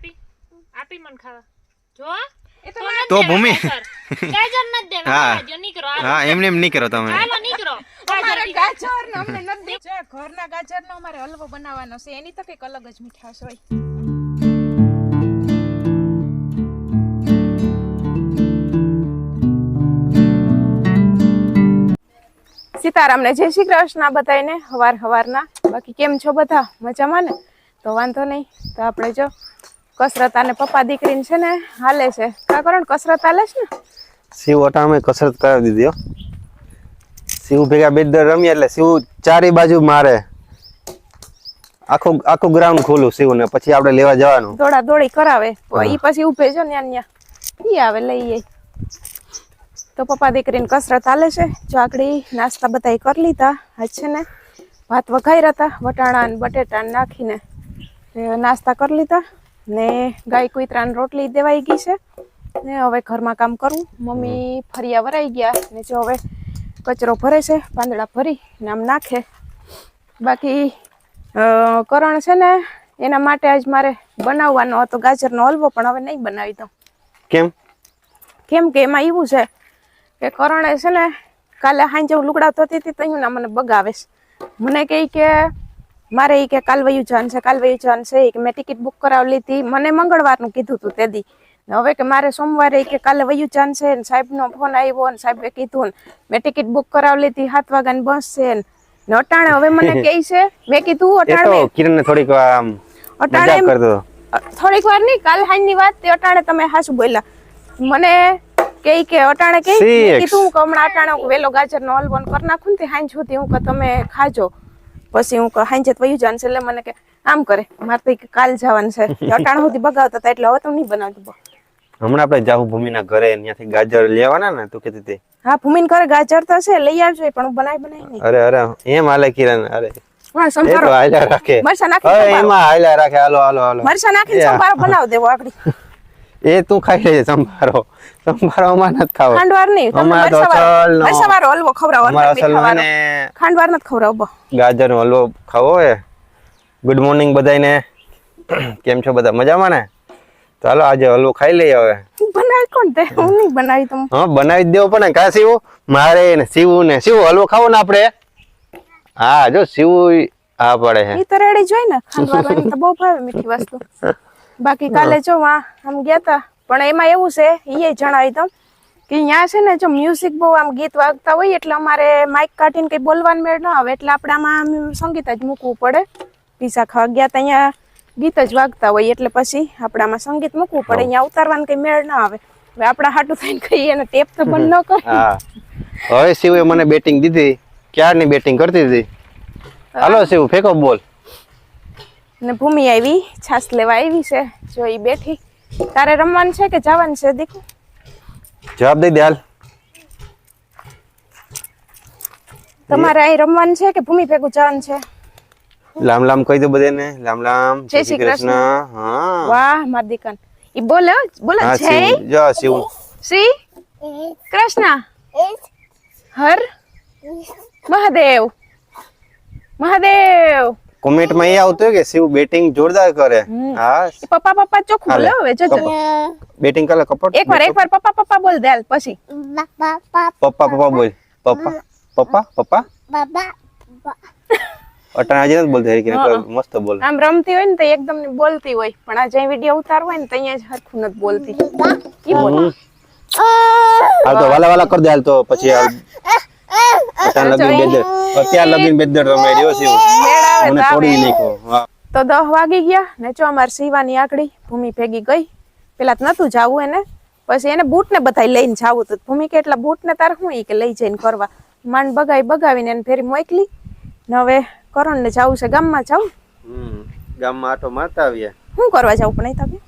આપી? આપી મને ખાવા. જો તો ભૂમિ. ગાજર. ન દેવા. હા. જો નીકળો હા એમને એમ નહીં કરો તમે. હાલો નીકળો. ગાજર ગાજર ને અમને ન દે- ઘરના ગાજરનો અમારે હલવો બનાવવાનો છે. એની તો કંઈક અલગ જ મીઠાશ હોય. સીતારામને જય શ્રી કૃષ્ણ બતાવીને હવાર હવારના. બાકી કેમ છો બધા? મજામાં ને? તો વાંધો નહીં. તો આપણે જો કસરત અને પપ્પા દીકરીને છે ને હાલે છે. કા કરણ કસરત હાલે છે ને? શિવ અમે કસરત કરાવી દીધી શિવ ભેગા બે દર રમીએ એટલે શિવ ચારે બાજુ મારે. આખું આખું ગ્રાઉન્ડ ખોલું શિવ ને પછી આપણે લેવા જવાનું. દોડા દોડી કરાવે. ઈ પછી ઉભે છે ને ન્યા ઈ આવે લઈએ તો પપ્પા દીકરીને કસરત હાલે છે. ચાકડી નાસ્તા બધા કરી લીધા. આજ છે ને ભાત વઘાર્યા હતા વટાણા ને બટેટા ને નાખીને નાસ્તા કરી લીધા. ને ગાય કુતરાને રોટલી દેવાઈ ગઈ છે. ને હવે ઘરમાં કામ કરું. મમ્મી ફરિયા વરાઈ ગયા. ને જો હવે કચરો ભરે છે પાંદડા ભરી ને આમ નાખે. બાકી કરણ છે ને એના માટે આજ મારે બનાવવાનો હતો ગાજરનો હલવો પણ હવે નહીં બનાવી દઉં. કેમ? કેમ કે એમાં એવું છે કે કરણે છે ને કાલે હાંજે હું લુગડા ધોતી હતી તો અહીંયા મને બગાવે છે મને કહે કે મારે એ કે કાલ વયું જવાનું છે કાલ વયું જવાનું છે કે મેં ટિકિટ બુક કરાવી લીધી. મને મંગળવારનું કીધું હતું તે દી હવે કે મારે સોમવારે કે કાલે વયું જાન છે ને સાહેબનો ફોન આવ્યો ને સાહેબે કીધું ને મેં ટિકિટ બુક કરાવી લીધી સાત વાગ્યાની બસ છે ને. અટાણે હવે મને કે છે મેં કીધું અટાણે કિરણને થોડીક આમ અટાણે થોડીક વાર નહીં કાલ હાંજની વાત તે અટાણે તમે હાસુ બોલ્યા. મને કે કે અટાણે કે કીધું કે હમણાં અટાણે વેલો ગાજરનો હલવો ને કરી નાખું ને તે હાઈ સુધી હું કે તમે ખાજો. પછી હું હાંજે વયું જવાનું છે એટલે મને કે આમ કરે મારે તો કાલ જવાનું છે. અટાણ સુધી બગાવતા હતા એટલે હવે તો નહીં બનાવતું હમણાં આપણે જાહુ ભૂમિના ઘરે ત્યાંથી ગાજર લેવાના ને તું કીધી હા ભૂમિન ઘરે ગાજર તો છે લઈ આવજો પણ હું બનાવી બનાવી નહીં. અરે અરે એમ હાલે કિરણ અરે. મરસા નાખી એમાં હાલ્યા રાખે. હાલો હાલો હાલો. મરસા નાખી. સંભારો બનાવી દેવો આગળ એ તું ખાઈ લેજે સંભારો. સંભારો અમારે નથી ખાવો. ખાંડવાર નહીં અમારે તો અસલનો- મરચાંવાળો હલવો ખવરાવો અમારા એટલે અસલનો ખાંડવાર નથી ખવરાવો ગાજર નો હલવો ખાવો હે ગુડ મોર્નિંગ બધાને કેમ છો બધા? મજામાં ને? ચાલો આજે હલવો ખાઈ લઈએ હવે. બનાવી કોણ તે? હું નહીં બનાવી તમ હા બનાવી દેવો પણ કા સીવું મારે ને સીવું ને સીવું હલવો ખાવો ને આપણે. હા જો સીવું હા પડે હે. ઈ તો રેડી જોઈ ને ખાંડવાળાની તો બહુ ભાવે મીઠી વસ્તુ. બાકી કાલે જો આમ ગયા તા પણ એમાં એવું છે એ જણાવી દઉં કે અહીંયા છે ને જો મ્યુઝિક બહુ આમ ગીત વાગતા હોય એટલે અમારે માઇક કાઢીને કઈ બોલવાનું મેળ ન આવે એટલે આપણે આમાં સંગીત જ મૂકવું પડે. પીઝા ખાવા ગયા તા અહીંયા ગીત જ વાગતા હોય એટલે પછી આપણે આમાં સંગીત મૂકવું પડે અહીંયા ઉતારવાનું કંઈ મેળ ન આવે. હવે આપણા હાટું થઈને કહીએ ને ટેપ તો બંધ ન કરે. હવે શિવે મને બેટિંગ દીધી ક્યારની બેટિંગ કરતી હતી? હાલો શિવ ફેંકો બોલ. ને ભૂમિ આવી છાસ લેવા આવી છે. જો એ બેઠી. તારે રમવાનું છે કે જવાનું છે દીકુ? જવાબ દઈ દે હાલ. તમારે અહીં રમવાનું છે કે ભૂમિ ભેગું જવાનું છે? લામ લામ કહી દો બધાને. લામ લામ. જય શ્રી કૃષ્ણ. હા. વાહ માર દીકન. ઈ બોલે બોલે હા જય શિવ. શ્રી કૃષ્ણ. હર. મહાદેવ. મહાદેવ. કોમેન્ટમાં એ આવતું હોય કે શિવ બેટિંગ જોરદાર કરે. હા. પપ્પા પપ્પા ચોખ્ખું બોલે હવે જોજો બેટિંગ કરે કપટ? એકવાર એકવાર પપ્પા પપ્પા બોલ દેલ પછી. પપ્પા પપ્પા બોલ. પપ્પા. પપ્પા પપ્પા? અટાણા આજે નથી બોલતી કે મસ્ત બોલ. આમ રમતી હોય ને તો એકદમ બોલતી હોય. પણ આ વિડિયો વીડિયો ઉતાર હોય ને તો અહીંયા જ હરખું નથી બોલતી. ઈ બોલ. હાલ તો વાલા વાલા કર દે હાલ તો પછી અટાણ લગીન બેદર. અત્યાર લગીન બેદર રમે રહ્યો છે મને. તોડી નાખ્યો. તો દહ વાગી ગયા. ને જો અમારે સીવાની આકડી ભૂમિ ભેગી ગઈ. પેલા તો નતું જાવું એને. પછી એને બૂટ ને બધા લઈને જાવું હતું. ભૂમિ કે એટલા બૂટ ને તાર હું કે લઈ જઈને કરવા માંડ બગાવી બગાવીને એને ફેરી મોકલી. ને હવે કરણ ને જાવું છે. ગામમાં જાવું હમ. ગામમાં આટો મારતા આવ્યા. શું કરવા જાવું પણ તમે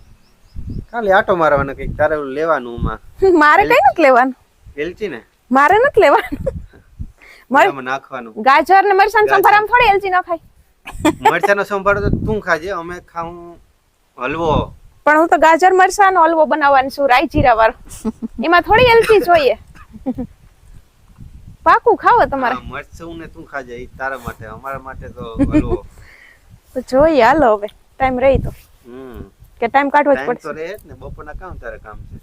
ખાલી આટો મારવાનો કંઈક તારે લેવાનું માં મારે કઈ નથી લેવાનું. એલચી ને મારે નથી લેવાનું. નાખવાનું. ગાજર ને મરચાં સંભારામાં થોડી એલચી ન ખાય. મરચાનો સંભારો તો તું ખાજે અમે ખાઉં હલવો. પણ હું તો ગાજર મરચાંનો હલવો બનાવવાની છું રાઈ જીરા વાળો. એમાં થોડી એલચી જોઈએ. પાકું ખાવો તમારે. મરચું ને તું ખાજે ઈ તારા માટે અમારા માટે તો હલવો. તો જોઈએ હાલો હવે ટાઈમ રહી તો. કે ટાઈમ કાઢવો જ પડશે તો રહે ને બપોરના કામ તારે કામ છે.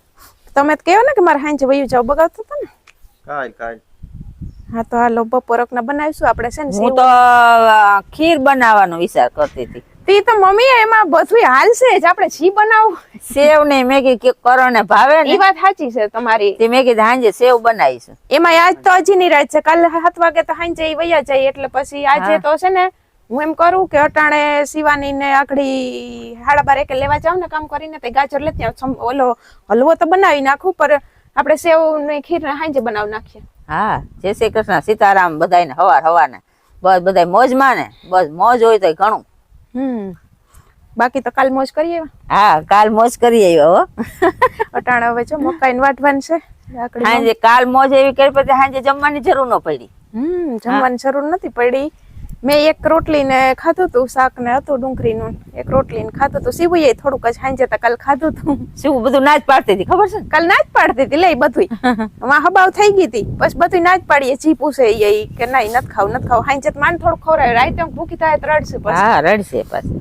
તમે તો કહો ને કે મારે હાંજે વયું જાવ બગાવતો હતો ને? કાલ કાલ. હા તો હાલો બપોરકના બનાવીશું. આપણે છે ને હું તો ખીર બનાવવાનો વિચાર કરતી હતી. તી તો મમ્મી એમાં બધું હાલશે જ. આપણે જી બનાવું? સેવ ને મેં કીધું કે કરો ને. ભાવે એ વાત સાચી છે તમારી. તે મેં કીધું હાંજે સેવ બનાવીશું. એમાં આજ તો હજી ની રાત છે. કાલે સાત વાગે તો હાંજે એ વયા જાય એટલે પછી આજે તો છે ને હું એમ કરું કે અટાણે શિવાની ને આખડી હાડા બાર એકે લેવા જાવ ને કામ કરીને તે ગાજર લેતી આવું. ઓલો હલવો તો બનાવી નાખું પર આપણે સેવ ને ખીર ને હાંજે બનાવી નાખીએ. હા જય શ્રી કૃષ્ણ સીતારામ બધાને હવાર હવાર ને બસ બધા મોજમાં ને બસ મોજ હોય તો ઘણું. હમ બાકી તો કાલ મોજ કરીએ હા કાલ મોજ કરી આવ્યો હો. અટાણે હવે જો મકાઈ વાટવાનું છે હાંજે કાલ મોજ એવી કરી પછી હાંજે જમવાની જરૂર ન પડી. હમ જમવાની જરૂર નથી પડી. મેં એક રોટલી ને ખાધું તું શાક ને હતું ડુંગળીનું. એક રોટલી ને ખાધું હતું. સીવું થોડુંક જ હાંજે તો કાલ ખાધું તું શું બધું ના જ પાડતી હતી ખબર છે? કાલ ના જ પાડતી હતી લે બધું માં હબાવ થઈ ગઈ હતી. પછી બધું ના જ પાડીએ. જી પૂછે એ કે ના નથી ખાવ નથી ખાવ. હાંજે માન થોડું ખવડાવે. રાતે ભૂખી થાય તો રડશે હા રડશે પછી.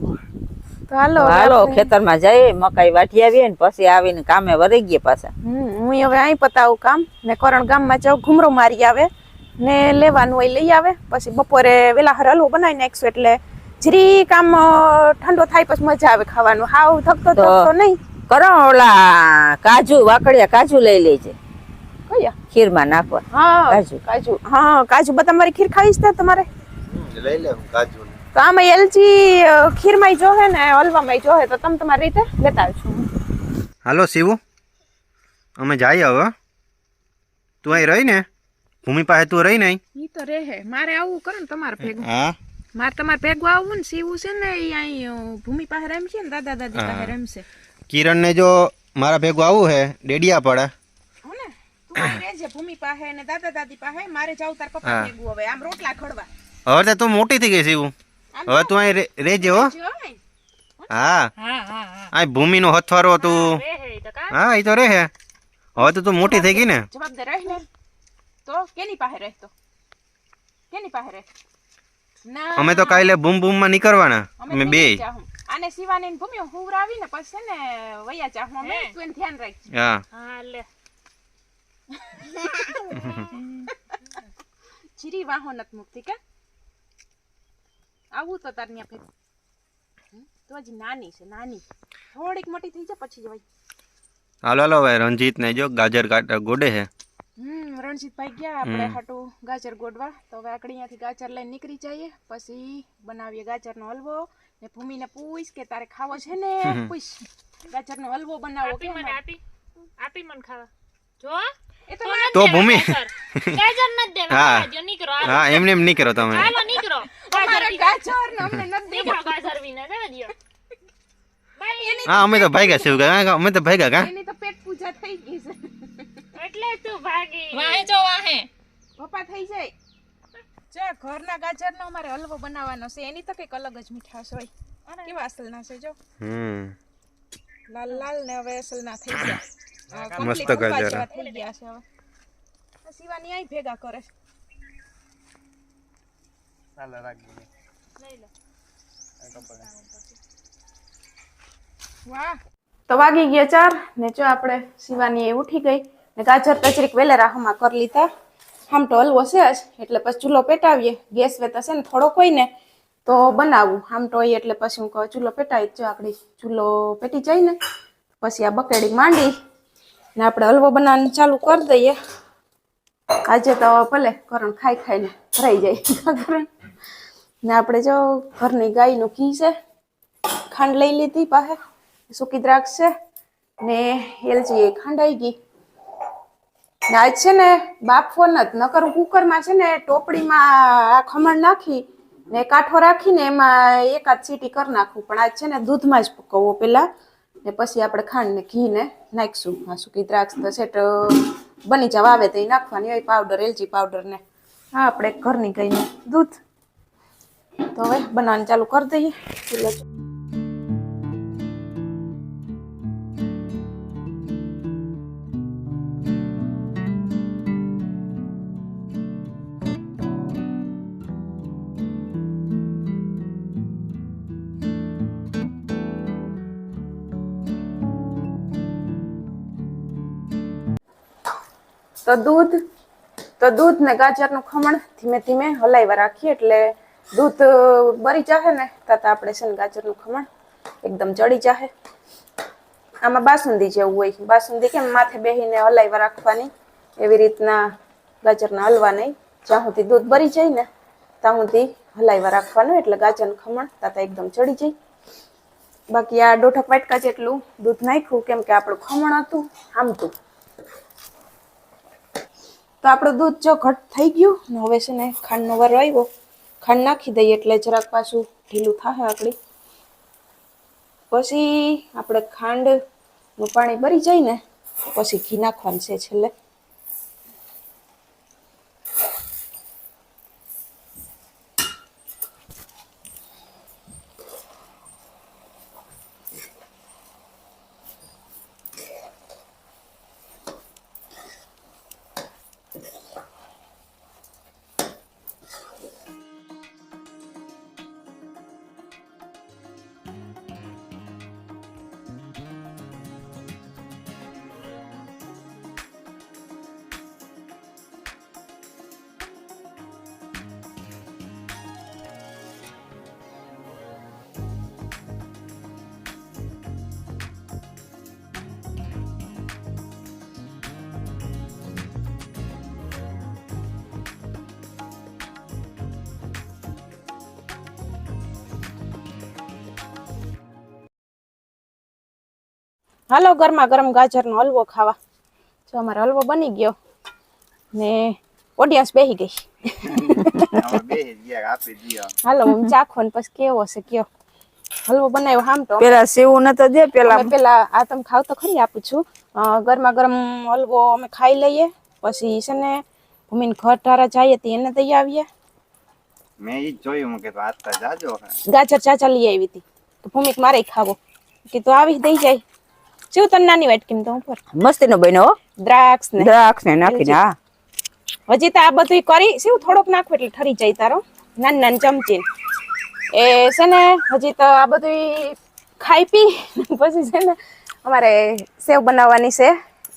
તો હાલો હાલો ખેતરમાં જઈએ મકાઈ વાટી આવીએ ને પછી આવીને કામે વરી ગયા પાછા. હું હવે અહીં પતાવું કામ. ને કરણ ગામમાં જાઉં ઘુમરો મારી આવે. ને લેવાનું હોય લઈ આવે. પછી બપોરે વેલા હર હલવો બનાવી નાખશું એટલે જરી કામ ઠંડો થાય પછી મજા આવે ખાવાનું. હાવ થકતો થકતો નહીં. કરો ઓલા કાજુ વાકડિયા કાજુ લઈ લેજે. કયા? ખીરમાં નાખવા. હા કાજુ. કાજુ. હા કાજુ બધા મારી ખીર ખાવીશ છે તમારે? લઈ લે કાજુ. તો આમાં એલચી ખીરમાંય જોહે ને હલવામાં જોહે. તો તમે તમારી રીતે લેતા આવજો. હાલો શિવુ. અમે જઈએ હવે. તું અહીં રહી ને ભૂમિ પાસે તું રહી નહીં ઈ તો રહે. મારે આવું કરે ને તમારે ભેગું. હા? મારે તમારે ભેગું આવવું ને સીવું છે ને ઈ અહીં ભૂમિ પાસે રમશે ને દાદા દાદી પાસે રમશે. કિરણ ને જો મારા ભેગું આવું હે ડેડિયા પડે ને ભૂમિ પાસે ને દાદા દાદી પાસે મારે જાવું તાર પપ્પા ભેગું હવે. આમ રોટલા ખડવા. હવે તું મોટી થઈ ગઈ શિવુ હવે તું અહીં રહેજે હો. હા હા. હા હા હથવારો તું. હે ઈ તો કા હા એ તો રહે. હવે તો તું મોટી થઈ ગઈ ને. જવાબદાર રહે ને. તો કેની પાસે રહેતો કેની પાસે રહે ના અમે તો કાલે બૂમ બૂમમાં નીકળવાના અમે બે ભૂમિ જાહું. આને શિવાની ને ભૂમિ હુવરાવી ને પછી છે ને વૈયા જાહું અમે તું એને ધ્યાન રાખજે હા હા લે જીરી વાહો નત મુકતી કે આવું તો તાર ન્યા ભેગું હમ? તો હજી નાની છે નાની થોડીક મોટી થઈ જાય પછી જવાય હાલો હાલો હવે રંજીત ને જો ગાજર કાટ ગોડે છે હમ રણજીતભાઈ ગયા આપણે હાટું ગાજર ગોડવા. તો હવે આકડી અહીંયાથી ગાજર લઈને નીકળી જઈએ. પછી બનાવીએ ગાજરનો હલવો. ને ભૂમિને પૂછ કે તારે ખાવો છે ને? પૂછ ગાજરનો હલવો બનાવો આપી કે મને આપી. આપી મને ખાવા. જો. એ તો તો ભૂમિ. ગાજર નથી દેવા હા. હા જો નીકળો હાલો. હા એમને એમ નહીં કરો તમે. હાલો નીકળો. ગાજર અમારે વિના. ગાજર ને અમને નથી દેવા. નીકળો ગાજર વિના જવા દ્યો. બાય હા અમે તો ભાગ્યા શિવ કા અમે તો ભાગ્યા કા એની તો પેટ પૂજા થઈ ગઈ. છે એટલે તું ભાગી. વાહે જો વાહે. પપ્પા થઈ જાય. જો ઘરના ગાજરનો અમારે હલવો બનાવવાનો છે. એની તો કંઈક અલગ જ મીઠાશ હોય. કેવા અસલના છે જો. હમ. લાલ લાલ ને હવે અસલના થઈ ગયા. મસ્ત ગાજર. થઈ ગયા છે હવે. શિવાની અહીં ભેગા કરે વાહ. તો વાગી ગયા ચાર ને જો આપણે શિવાની એ ઉઠી ગઈ. ગાજર કચરીક વેલેરા હમા કરી લીધા. આમ તો હલવો છે જ, એટલે પછી ચૂલો પેટાવીએ. ગેસ વેતા છે ને થોડોક હોય ને તો બનાવું. આમ તો એટલે પછી હું કહું, ચૂલો પેટાવી જ આપણે. ચૂલો પેટી જાય ને, પછી આ બકેડી માંડી. ને આપણે હલવો બનાવવાનું ચાલુ કરી દઈએ. આજે તો ભલે કરણ ખાઈ ખાઈને ભરાઈ જાય. ને આપણે જો ઘરની ગાયનું ઘી છે, ખાંડ લઈ લીધી પાસે સૂકી દ્રાક્ષ છે ને એલચી એ ખાંડાઈ ગઈ. આજ છે ને બાફવો જ. નકર કુકરમાં છે ને, ટોપડીમાં આ ખમણ નાખી ને કાંઠો રાખીને એમાં એકાદ સીટી કરી નાખું. પણ આજ છે ને, દૂધમાં જ પકવવો પેલા. ને પછી આપણે ખાંડ ને ઘી ને નાખીશું. આ સૂકી દ્રાક્ષ તો સેટ બની જવા, આવે તો એ નાખવાની. હોય પાવડર એલચી પાવડર ને. હા આપણે ઘરની ગઈને દૂધ. તો હવે બનાવવાનું ચાલુ કરી દઈએ. તો દૂધ તો દૂધ ને ગાજરનું ખમણ ધીમે ધીમે હલાવવા રાખીએ એટલે દૂધ બરી જાહે ને તરત આપણે છે ને ગાજરનું ખમણ એકદમ ચડી જાહે. આમાં બાસુંદી જેવું હોય બાસુંદી કેમ માથે બેહીને હલાવવા રાખવાની? એવી રીતના ગાજરના હલવા નહીં જ્યાં સુધી દૂધ બરી જાય ને, ત્યાં સુધી હલાવવા રાખવાનું એટલે ગાજરનું ખમણ તાતા એકદમ ચડી જાય. બાકી આ દોઢક વાટકા જેટલું દૂધ નાખ્યું, કેમ કે આપણું ખમણ હતું આમતું તો આપણું દૂધ જો ઘટ થઈ ગયું ને હવે છે ને ખાંડનો વારો આવ્યો. ખાંડ નાખી દઈએ એટલે જરાક પાછું ઢીલું થાય આપણી પછી આપણે ખાંડનું પાણી ભરી જાય ને પછી ઘી નાખવાનું છે છેલ્લે. હાલો ગરમા ગરમ ગાજરનો હલવો ખાવા. જો અમારો હલવો બની ગયો ને ઓડિયન્સ બેહી ગઈ. હાલો હું ચાખો ને પછી કેવો છે કયો? હલવો બનાવ્યો હામ તો. પેલા સેવું નતો દે પેલા પેલા આ તમે ખાવ તો ખરી આપું છું. ગરમા ગરમ હલવો અમે ખાઈ લઈએ પછી છે ને ભૂમિન ઘર ધારા જઈએ તે એને દઈ આવીએ. મેં ઈ જોયું કે તો આજ જાજો. ગાજર ચાચા લઈ આવી હતી તો ભૂમિક મારે ખાવો. કે તો આવી દઈ જાય. શું તને નાની વાટકી તો ઉપર મસ્તી નો બન્યો દ્રાક્ષ ને. દ્રાક્ષ ને નાખીને હા. હજી તો આ બધું કરી શું થોડોક નાખો એટલે ઠરી જાય તારો. નાની નાની ચમચી. એ છે ને હજી તો આ બધું ખાઈ પી પછી છે ને અમારે સેવ બનાવવાની છે.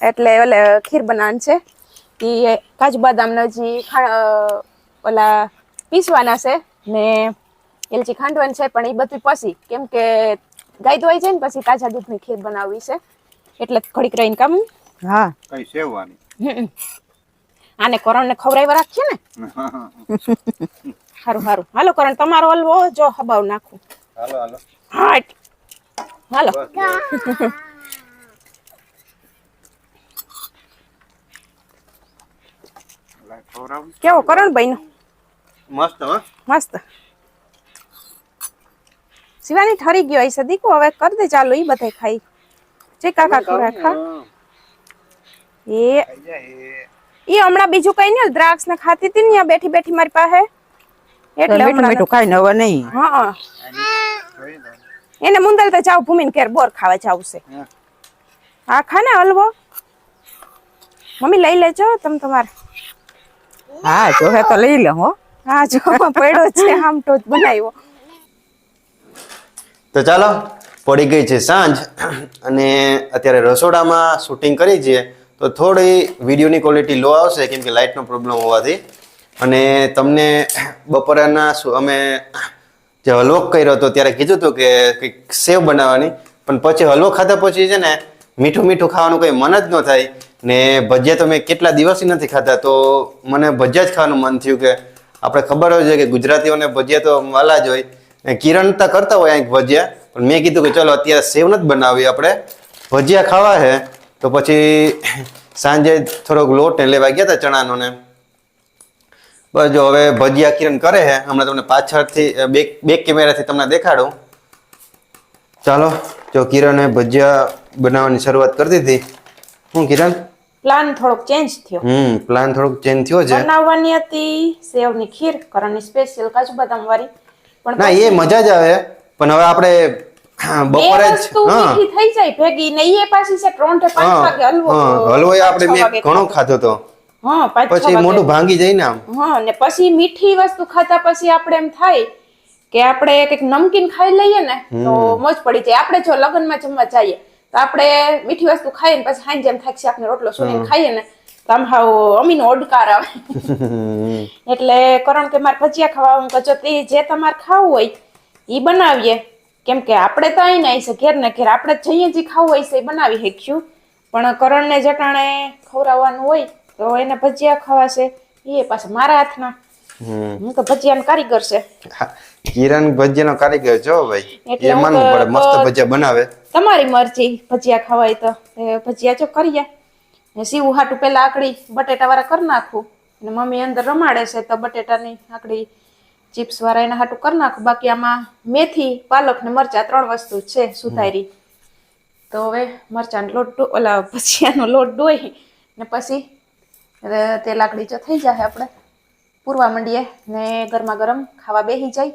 એટલે ઓલે ખીર બનાવવાની છે. એ કાજુ બદામનો જે ઓલા પીસવાના છે. ને એલચી ખાંડવાની છે પણ એ બધું પછી. કેમ કે ગાય ધોઈ જાય ને પછી તાજા દૂધની ખીર બનાવવી છે. એટલે ઘડીક રહીને કામ. હા. કઈ સેવવાની? આને કરણ ને ખવડાવ્યા રાખીએ ને? સારું સારું હાલો કરણ તમારો હલવો જો હબાવ નાખું. હાલો હાલો. હાટ હાલો. કેવો કરણ ભાઈ નો મસ્ત હો. મસ્ત. શિવાની ઠરી ગયો હશે. દીકુ હવે કર દે ચાલો ઈ બધે ખાઈ. જે કાકા ખોરા ખા. એ. ઈ હમણાં બીજું કઈ નહીં દ્રાક્ષ ને ખાતી હતી ને બેઠી બેઠી મારી પાસે. એટલે મીઠું હમણાં મીઠું ખાઈને હવે નહીં. હા એને મુંદલ તો જાવ ભૂમિન કેર બોર ખાવા જાવ છે. હા. હા ખા ને હલવો. મમ્મી લઈ લેજો તમે તમારે. હા જોહે તો લઈ લે હો. હા જો પડ્યો છે આમ તો જ બનાવ્યો. તો ચાલો, પડી ગઈ છે સાંજ અને અત્યારે રસોડામાં શૂટિંગ કરી છીએ તો થોડી વિડીયોની ક્વોલિટી લો આવશે કેમ કે લાઇટનો પ્રોબ્લેમ હોવાથી. અને તમને બપોરના અમે જે હલવો કર્યો હતો ત્યારે કીધું હતું કે કંઈક સેવ બનાવવાની. પણ પછી હલવો ખાધા પછી છે ને મીઠું મીઠું ખાવાનું કંઈ મન જ ન થાય. ને ભજીયા તો મેં કેટલા દિવસથી નથી ખાધા, તો મને ભજીયા જ ખાવાનું મન થયું કે આપણે ખબર હોય છે કે ગુજરાતીઓને ભજીયા તો વાલા જ હોય. કિરણ તો કરતા હોય અહીં ભજીયા પણ મેં કીધું કે ચલો અત્યારે સેવ નથી બનાવી આપણે. ભજીયા ખાવા છે તો પછી સાંજે થોડોક લોટ લેવા ગયા હતા ચણાનો ને બસ જો હવે ભજીયા કિરણ કરે છે હમણાં તમને પાછળથી બે બે કેમેરાથી તમને દેખાડું. ચાલો જો કિરણે ભજીયા બનાવવાની શરૂઆત કરી દીધી. હું કિરણ? પ્લાન થોડોક ચેન્જ થયો. હમ પ્લાન થોડોક ચેન્જ થયો છે. બનાવવાની હતી સેવની ખીર કરણની સ્પેશિયલ કાજુ બદામ વાળી. પણ ના એ મજા જ આવે પણ હવે આપણે બપોરે જ થઈ જાય ભેગી ને એ પાછી છે ત્રણથી પાંચ વાગે હલવો હલવો આપણે મેં ઘણો ખાધો. છ પછી મોઢું ભાંગી જાય ને આમ. હા ને પછી મીઠી વસ્તુ ખાતા પછી આપણે એમ થાય કે આપણે કંઈક નમકીન ખાઈ લઈએ ને તો મોજ પડી જાય. આપણે જો લગ્નમાં જમવા જઈએ તો આપણે મીઠી વસ્તુ ખાઈએ ને પછી હાંજે જેમ થાય છે આપણે રોટલો સુરીને ખાઈએ ને આમ અમીનો ઓડકાર. આવે એટલે કરણ કે મારે ભજીયા ખાવા હું કહું તે જે તમારે ખાવું હોય એ બનાવીએ. કેમ કે આપણે તો અહીં નહીં છે ઘેર ને ઘેર. આપણે જઈએ જે ખાવું હોય છે એ બનાવી શકીશું. પણ કરણને જટાણે ખવડાવવાનું હોય તો એને ભજીયા ખવાશે. એ પાછા મારા હાથના. હું તો ભજીયાનો કારીગર છે. કિરણ ભજીયાનો કારીગર જો ભાઈ. એ માનવું પડે મસ્ત ભજીયા બનાવે. તમારી મરજી ભજીયા ખવાય તો. એ ભજીયા જો કરીએ. ને સીવું હાટું પહેલાં આકડી બટેટાવાળા કરી નાખું. અને મમ્મી અંદર રમાડે છે તો બટેટાની આકડી ચિપ્સવાળા એના હાટું કરી નાખું. બાકી આમાં મેથી, પાલક ને મરચાં ત્રણ વસ્તુ છે સુધારી. તો હવે મરચાંનો લોટ ઓલા ભજીયાનો લોટ ડોઈ ને પછી તે લાકડી જો થઈ જાય આપણે. પૂરવા માંડીએ ને ગરમા ગરમ ખાવા બેસી જાય.